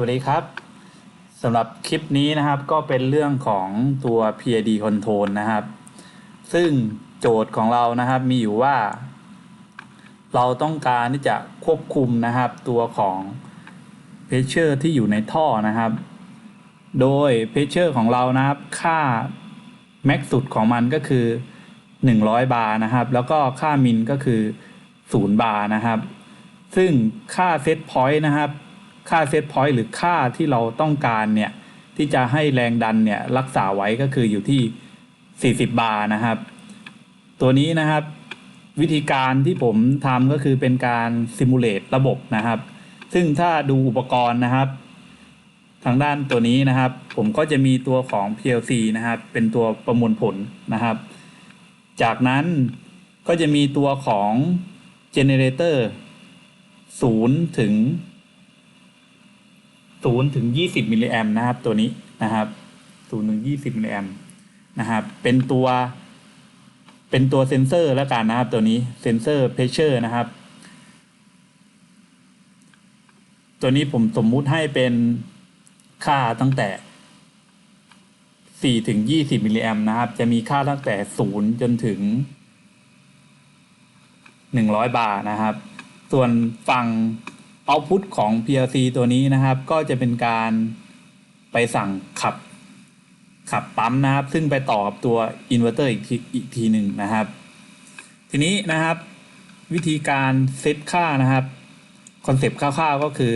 วัสดีครับสำหรับคลิปนี้นะครับก็เป็นเรื่องของตัว PID control นะครับ ซึ่งโจทย์ของเรานะครับมีอยู่ว่า เราต้องการที่จะควบคุมนะครับตัวของ pressure ที่อยู่ในท่อนะครับ โดย pressure ของเรานะครับ ค่า max สุดของมันก็คือ 100 บาร์นะครับ แล้วก็ค่ามินก็คือ 0 บาร์นะครับ ซึ่งค่าเซตพอยต์นะครับ ค่าเซตพอยต์หรือค่าที่เราต้องการเนี่ยที่จะให้แรงดันเนี่ยรักษาไว้ก็คืออยู่ที่ 40 บาร์นะครับ ตัวนี้นะครับวิธีการที่ผมทำก็คือเป็นการซิมูเลตระบบนะครับ ซึ่งถ้าดูอุปกรณ์นะครับ ทางด้านตัวนี้นะครับ ผมก็จะมีตัวของ PLC นะครับ เป็นตัวประมวลผลนะครับ จากนั้นก็จะมีตัวของ Generator 0ถึง 0ถึง20มิลลิแอมนะครับตัวนี้นะครับ0ถึง20มิลลิแอมนะครับเป็นตัว เป็นตัวเซนเซอร์แล้วกันนะครับตัวนี้เซนเซอร์เพเชอร์นะครับ ตัวนี้ผมสมมุติให้เป็นค่าตั้งแต่4ถึง20มิลลิแอมนะครับ จะมีค่าตั้งแต่0จนถึง100บาร์นะครับ ส่วนฝั่ง output ของ PLC ตัวนี้นะครับ ก็จะเป็นการไปสั่งขับขับปั๊มนะครับ ซึ่งไปต่อกับตัวอินเวอร์เตอร์อีกทีอีกทีหนึ่งนะครับ ทีนี้นะครับ วิธีการเซตค่านะครับคอนเซปต์คร่าวๆก็คือ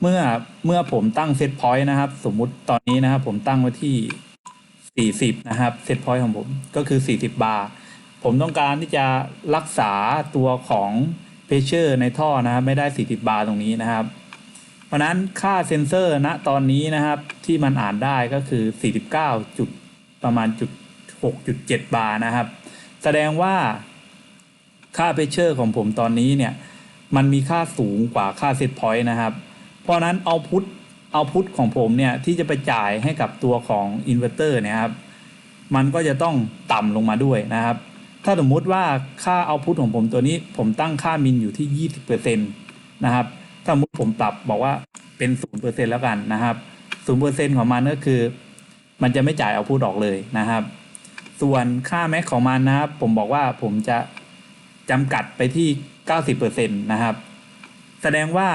เมื่อเมื่อผมตั้งเซตพอยต์นะครับ สมมุติตอนนี้นะครับ ผมตั้งไว้ที่ 40 นะครับเซตพอยต์ของผมก็คือ 40 บาร์ผมต้องการที่จะรักษาตัวของ เพชเชอร์ในท่อนะครับไม่ได้ 40 บาร์ตรงนี้นะครับ เพราะนั้นค่าเซนเซอร์ณตอนนี้นะครับที่มันอ่านได้ก็คือ 49 จุดประมาณจุด6.7 บาร์นะครับ แสดงว่าค่าเพชเชอร์ของผมตอนนี้เนี่ยมันมีค่าสูงกว่าค่าเซตพอยต์นะครับ เพราะนั้นเอาพุทเอาพุทของผมเนี่ยที่จะไปจ่ายให้กับตัวของอินเวอร์เตอร์เนี่ยครับ มันก็จะต้องต่ำลงมาด้วยนะครับ ถ้าสมมุติว่าค่าเอาพุทของผมตัวนี้ผมตั้งค่ามินอยู่ที่ 20%นะครับ ถ้าสมมติผมปรับบอกว่าเป็น 0%แล้วกันนะครับ 0%ของมันก็คือ มันจะไม่จ่ายเอาพุทออกเลยนะครับ ส่วนค่าแม็กของมันนะครับ ผมบอกว่าผมจะจำกัดไปที่ 90%นะครับ แสดงว่า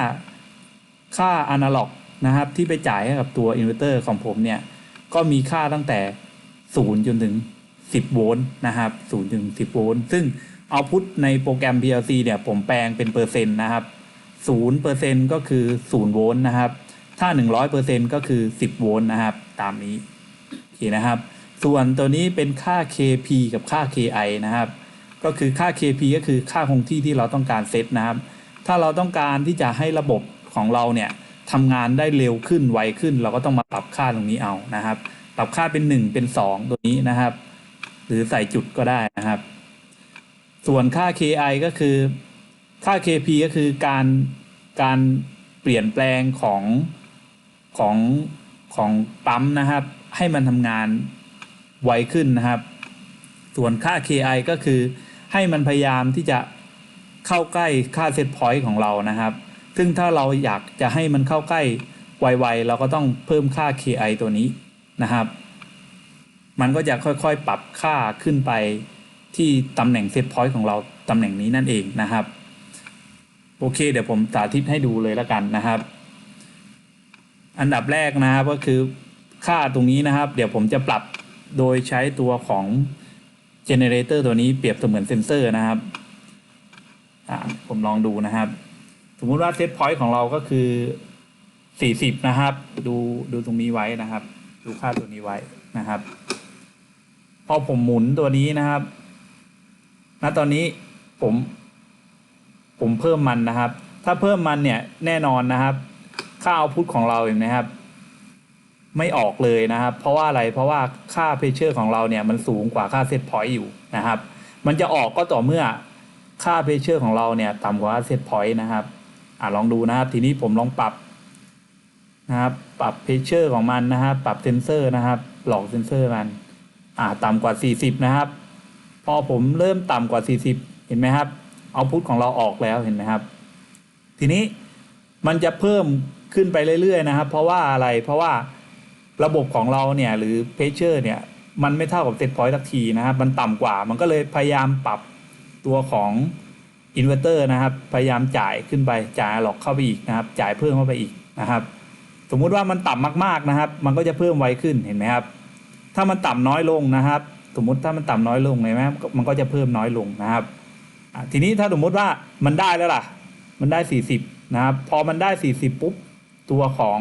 ค่าอนาล็อกนะครับที่ไปจ่ายให้กับตัวอินเวอร์เตอร์ของผมเนี่ย ก็มีค่าตั้งแต่ 0 จนถึง 10 โวลต์นะครับ0ถึง 10 โวลต์ ซึ่งเอาพุทในโปรแกรม PLC เนี่ยผมแปลงเป็นเปอร์เซ็นต์นะครับ0%ก็คือ 0 โวลต์นะครับ ถ้า 100%ก็คือ 10 โวลต์นะครับ ตามนี้โอเคนะครับ ส่วนตัวนี้เป็นค่า KP กับค่า KI นะครับ ก็คือค่า KP ก็คือค่าคงที่ที่เราต้องการเซตนะครับ ถ้าเราต้องการที่จะให้ระบบของเราเนี่ยทำงานได้เร็วขึ้นไวขึ้น เราก็ต้องมาปรับค่าตรงนี้เอานะครับ ปรับค่าเป็น 1 เป็น 2 ตัวนี้นะครับ หรือใส่จุดก็ได้นะครับ ส่วนค่า KI ก็คือค่า KP ก็คือการการเปลี่ยนแปลงของของของปั๊มนะครับ ให้มันทำงานไวขึ้นนะครับ ส่วนค่า KI ก็คือให้มันพยายามที่จะเข้าใกล้ค่าเซตพอยต์ของเรานะครับ ซึ่งถ้าเราอยากจะให้มันเข้าใกล้ไวๆเราก็ต้องเพิ่มค่า KI ตัวนี้นะครับ มันก็จะค่อยๆ ปรับค่าขึ้นไปที่ตำแหน่งเซตพอยต์ของเราตำแหน่งนี้นั่นเองนะครับ โอเค เดี๋ยวผมสาธิตให้ดูเลยแล้วกันนะครับ อันดับแรกนะครับก็คือค่าตรงนี้นะครับ เดี๋ยวผมจะปรับโดยใช้ตัวของ generator ตัวนี้เปรียบเสมือนเซนเซอร์นะครับผมลองดูนะครับ สมมุติว่าเซตพอยต์ของเราก็คือ 40 นะครับ ดูดูตรงนี้ไว้นะครับ ดูค่าตัวนี้ไว้นะครับ พอผมหมุนตัวนี้นะครับณตอนนี้ผม ผมเพิ่มมันนะครับ ถ้าเพิ่มมันเนี่ยแน่นอนนะครับ ค่าเอาพุทของเราเองนะครับ ไม่ออกเลยนะครับ เพราะว่าอะไรเพราะว่าค่าเพชเชอร์ของเราเนี่ยมันสูงกว่าค่าเซตพอยต์อยู่นะครับ มันจะออกก็ต่อเมื่อค่าเพชเชอร์ของเราเนี่ยต่ำกว่าเซตพอยต์นะครับอ่าลองดูนะครับ ทีนี้ผมลองปรับนะครับ ปรับเพชเชอร์ของมันนะครับ ปรับเซนเซอร์นะครับ หลอกเซนเซอร์มัน อ่าต่ำกว่า 40 นะครับ พอผมเริ่มต่ำกว่า 40 เห็นไหมครับเอาพุทของเราออกแล้วเห็นไหมครับ ทีนี้มันจะเพิ่มขึ้นไปเรื่อยๆนะครับ เพราะว่าอะไรเพราะว่าระบบของเราเนี่ยหรือเพชเชอร์เนี่ยมันไม่เท่ากับเซตพอยต์สักทีนะครับมันต่ำกว่ามันก็เลยพยายามปรับตัวของอินเวอร์เตอร์นะครับ พยายามจ่ายขึ้นไปจ่ายหลอกเข้าไปอีกนะครับ จ่ายเพิ่มเข้าไปอีกนะครับ สมมุติว่ามันต่ำมากๆนะครับ มันก็จะเพิ่มไวขึ้นเห็นไหมครับ ถ้ามันต่ำน้อยลงนะครับ สมมติถ้ามันต่ำน้อยลงเห็นไหมมันก็จะเพิ่มน้อยลงนะครับทีนี้ถ้าสมมติว่ามันได้แล้วล่ะ มันได้ 40 นะครับ พอมันได้ 40 ปุ๊บ ตัวของ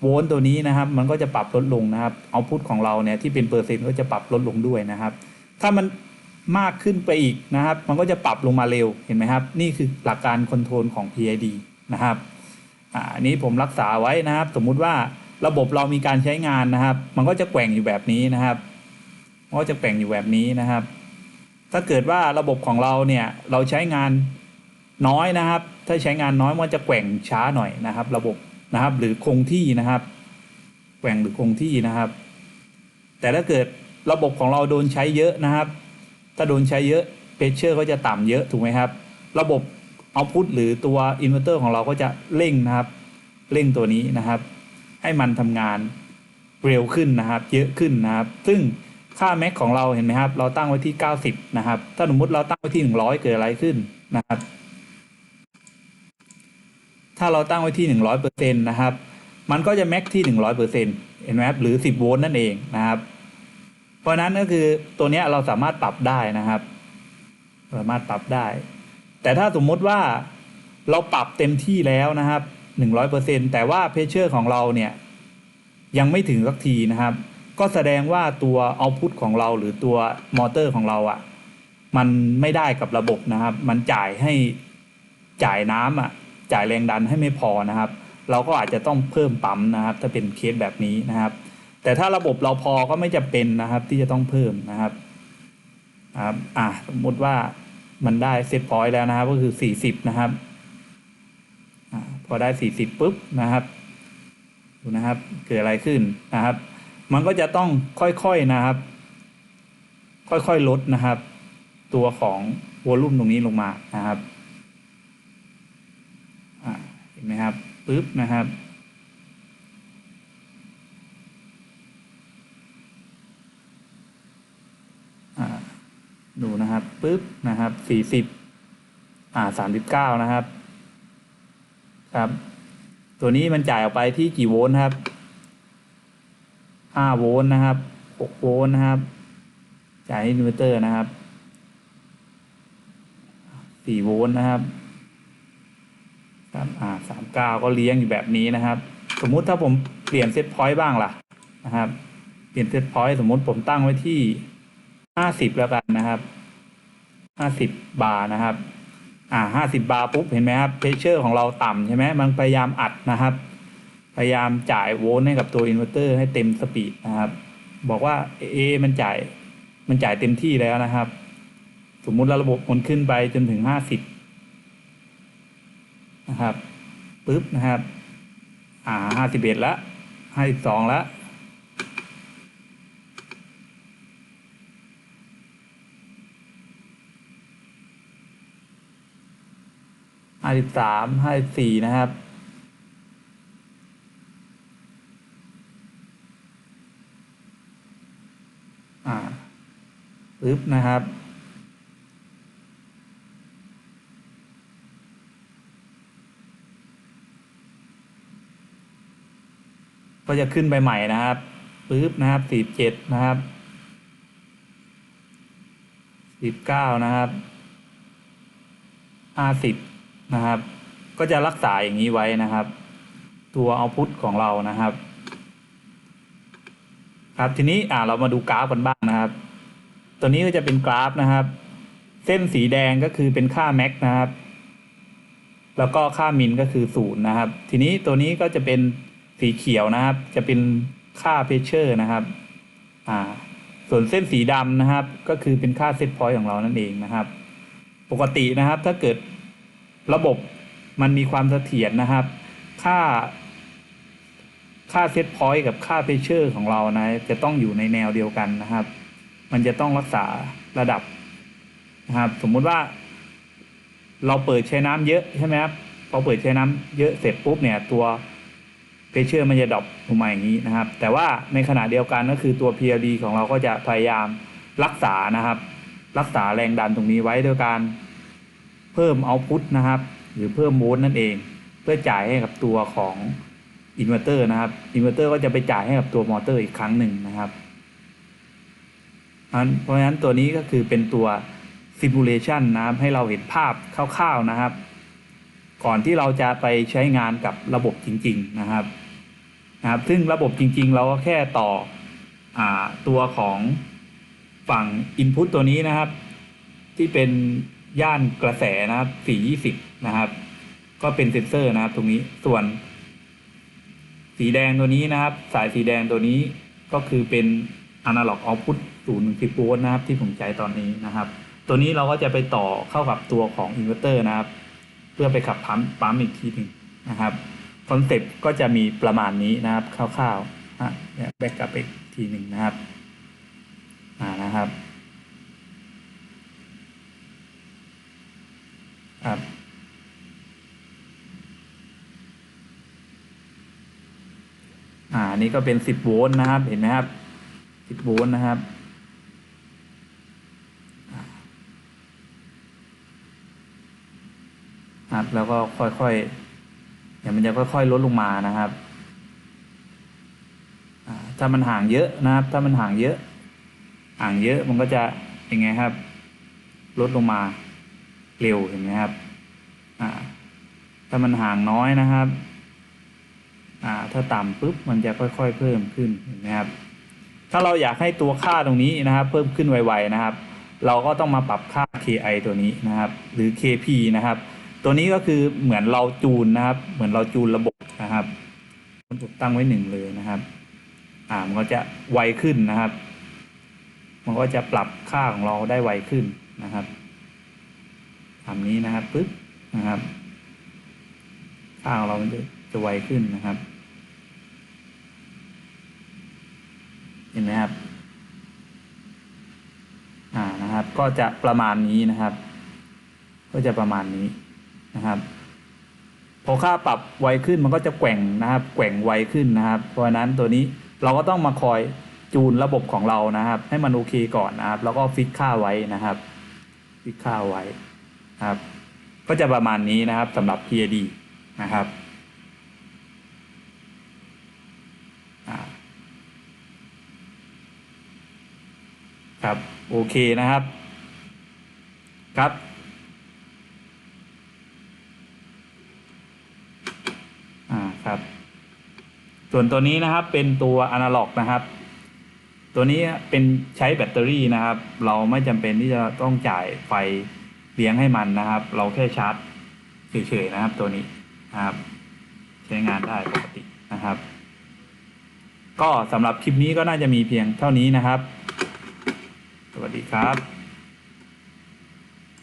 โวลต์ตัวนี้นะครับ มันก็จะปรับลดลงนะครับเอาพุทของเราเนี่ยที่เป็นเปอร์เซ็นต์ก็จะปรับลดลงด้วยนะครับ ถ้ามันมากขึ้นไปอีกนะครับ มันก็จะปรับลงมาเร็วเห็นไหมครับ นี่คือหลักการคอนโทรลของ PID นะครับ อ่าอันนี้ผมรักษาไว้นะครับ สมมุติว่า ระบบเรามีการใช้งานนะครับ มันก็จะแกว่งอยู่แบบนี้นะครับมันก็จะแกว่งอยู่แบบนี้นะครับ ถ้าเกิดว่าระบบของเราเนี่ยเราใช้งานน้อยนะครับ ถ้าใช้งานน้อยมันจะแกว่งช้าหน่อยนะครับ ระบบนะครับหรือคงที่นะครับ แกว่งหรือคงที่นะครับ แต่ถ้าเกิดระบบของเราโดนใช้เยอะนะครับ ถ้าโดนใช้เยอะเพชเชอร์ก็จะต่ำเยอะถูกไหมครับ ระบบเอาพุทหรือตัวอินเวอร์เตอร์ของเราก็จะเร่งนะครับ เร่งตัวนี้นะครับ ให้มันทำงานเร็วขึ้นนะครับ เยอะขึ้นนะครับ ซึ่งค่าแม็กของเราเห็นไหมครับ เราตั้งไว้ที่ 90 นะครับ ถ้าสมมติเราตั้งไว้ที่ 100 เกิดอะไรขึ้นนะครับ ถ้าเราตั้งไว้ที่ 100เปอร์เซ็นต์นะครับ มันก็จะแม็กที่ 100เปอร์เซ็นต์เห็นไหมครับ หรือ 10 โวลต์นั่นเองนะครับ เพราะนั้นก็คือตัวนี้เราสามารถปรับได้นะครับ สามารถปรับได้ แต่ถ้าสมมติว่าเราปรับเต็มที่แล้วนะครับ หนึ่งร้อยเปอร์เซ็นแต่ว่าเพชเชอร์ของเราเนี่ยยังไม่ถึงสักทีนะครับ ก็แสดงว่าตัวเอาพุทของเราหรือตัวมอเตอร์ของเราอะ่ะ มันไม่ได้กับระบบนะครับ มันจ่ายให้จ่ายน้ำอะ่ะ จ่ายแรงดันให้ไม่พอนะครับ เราก็อาจจะต้องเพิ่มปั๊มนะครับ ถ้าเป็นเคสแบบนี้นะครับ แต่ถ้าระบบเราพอก็ไม่จำเป็นนะครับ ที่จะต้องเพิ่มนะครับครับอะสมมติว่ามันได้เซตพอยต์แล้วนะครับ ก็คือสี่สิบนะครับ พอได้สี่สิบปุ๊บนะครับดูนะครับเกิดอะไรขึ้นนะครับ มันก็จะต้องค่อยๆนะครับ ค่อยๆลดนะครับ ตัวของวอลลุ่มตรงนี้ลงมานะครับเห็นไหมครับปุ๊บนะครับดูนะครับปุ๊บนะครับสี่สิบอ่าสามสิบเก้านะครับ ครับ ตัวนี้มันจ่ายออกไปที่กี่โวลต์ครับห้าโวลต์นะครับหกโวลต์นะครับ จ่ายให้อินเวอร์เตอร์นะครับสี่โวลต์นะครับครับอ่าสามเก้าก็เลี้ยงอยู่แบบนี้นะครับ สมมุติถ้าผมเปลี่ยนเซตพอยต์บ้างล่ะนะครับ เปลี่ยนเซตพอยต์สมมุติผมตั้งไว้ที่ห้าสิบแล้วกันนะครับห้าสิบบาร์นะครับ อ่าห้าสิบบาร์ปุ๊บเห็นไหมครับเพชเชอร์ของเราต่ำใช่ไหมมันพยายามอัดนะครับ พยายามจ่ายโวลต์ให้กับตัวอินเวอร์เตอร์ให้เต็มสปีดนะครับ บอกว่าเอมันจ่ายมันจ่ายเต็มที่แล้วนะครับ สมมุติราระบบมันขึ้นไปจนถึงห้าสิบนะครับปุ๊บนะครับ อ่าห้าสิบเอ็ดละห้าสิบสองละ ห้าสิบสามห้าสิบสี่นะครับ อ่าปึ๊บนะครับก็จะขึ้นไปใหม่นะครับปึ๊บนะครับสี่เจ็ดนะครับสิบเก้านะครับห้าสิบ นะครับ ก็จะรักษาอย่างนี้ไว้นะครับ ตัวเอาพุทของเรานะครับ ครับทีนี้อ่าเรามาดูกราฟกันบ้างนะครับ ตัวนี้ก็จะเป็นกราฟนะครับ เส้นสีแดงก็คือเป็นค่าแม็กนะครับ แล้วก็ค่ามินก็คือศูนย์นะครับ ทีนี้ตัวนี้ก็จะเป็นสีเขียวนะครับ จะเป็นค่าเพชเชอร์นะครับ อ่า ส่วนเส้นสีดำนะครับ ก็คือเป็นค่าเซตพอยต์ของเรานั่นเองนะครับ ปกตินะครับ ถ้าเกิด ระบบมันมีความเสถียรนะครับ ค่า ค่าเซตพอยต์กับค่าเพชเชอร์ของเรานะ จะต้องอยู่ในแนวเดียวกันนะครับ มันจะต้องรักษาระดับนะครับ สมมุติว่า เราเปิดใช้น้ำเยอะใช่ไหมครับพอเปิดใช้น้ำเยอะเสร็จปุ๊บเนี่ยตัวเพเชอร์มันจะดรอปลงมาอย่างนี้นะครับ แต่ว่าในขณะเดียวกันก็คือตัว PLD ของเราก็จะพยายามรักษานะครับ รักษาแรงดันตรงนี้ไว้โดยการ เพิ่มเอาพุตนะครับ หรือเพิ่มโวลต์นั่นเอง เพื่อจ่ายให้กับตัวของอินเวอร์เตอร์นะครับอินเวอร์เตอร์ก็จะไปจ่ายให้กับตัวมอเตอร์อีกครั้งหนึ่งนะครับเพราะฉะนั้นตัวนี้ก็คือเป็นตัว simulation นะครับ ให้เราเห็นภาพคร่าวๆนะครับ ก่อนที่เราจะไปใช้งานกับระบบจริง ๆนะครับนะครับ ซึ่งระบบจริง ๆ เราก็แค่ต่ออตัวของฝั่ง input ตัวนี้นะครับ ที่เป็น ย่านกระแสนะครับ 420 นะครับ ก็เป็นเซนเซอร์นะครับตรงนี้ ส่วน สีแดงตัวนี้นะครับ สายสีแดงตัวนี้ก็คือเป็น analog output 0 10โวลต์นะครับ ที่ผมใช้ตอนนี้นะครับ ตัวนี้เราก็จะไปต่อเข้ากับตัวของอินเวอร์เตอร์นะครับ เพื่อไปขับปั๊มปั๊มอีกทีหนึ่งนะครับคอนเซปต์ก็จะมีประมาณนี้นะครับคร่าวๆอะเนี่ยแบ็กกลับไปอีกทีหนึ่งนะครับ อ่านะครับ ครับ อ่า นี่ก็เป็นสิบโวลต์นะครับ เห็นไหมครับสิบโวลต์นะครับครับแล้วก็ค่อยๆเดี๋ยวมันจะค่อยๆลดลงมานะครับถ้ามันห่างเยอะนะครับ ถ้ามันห่างเยอะ ห่างเยอะมันก็จะยังไงครับ ลดลงมา เร็วเห็นไหมครับถ้ามันห่างน้อยนะครับถ้าต่ำปุ๊บมันจะค่อยๆ เพิ่มขึ้นเห็นไหมครับถ้าเราอยากให้ตัวค่าตรงนี้นะครับ เพิ่มขึ้นไวๆนะครับ เราก็ต้องมาปรับค่า KI ตัวนี้นะครับ หรือ KP นะครับ ตัวนี้ก็คือเหมือนเราจูนนะครับ เหมือนเราจูนระบบนะครับผมตั้งไว้หนึ่งเลยนะครับอ่ามันก็จะไวขึ้นนะครับ มันก็จะปรับค่าของเราได้ไวขึ้นนะครับ ทำนี้นะครับปึ๊บนะครับค่าของเรามันจะจะไวขึ้นนะครับ เห็นไหมครับอ่านะครับ ก็จะประมาณนี้นะครับ ก็จะประมาณนี้นะครับ พอค่าปรับไวขึ้นมันก็จะแกว่งนะครับ แกว่งไวขึ้นนะครับ เพราะฉะนั้นตัวนี้เราก็ต้องมาคอยจูนระบบของเรานะครับ ให้มันโอเคก่อนนะครับ แล้วก็ฟิกค่าไว้นะครับ ฟิกค่าไว้ ครับ ก็จะประมาณนี้นะครับสำหรับ PAD นะครับครับโอเคนะครับครับอ่าครับ ส่วนตัวนี้นะครับเป็นตัวอนาล็อกนะครับ ตัวนี้เป็นใช้แบตเตอรี่นะครับ เราไม่จำเป็นที่จะต้องจ่ายไฟ เลี้ยงให้มันนะครับ เราแค่ชาร์จเฉยๆนะครับ ตัวนี้นะครับ ใช้งานได้ปกตินะครับ ก็สำหรับคลิปนี้ก็น่าจะมีเพียงเท่านี้นะครับ สวัสดีครับ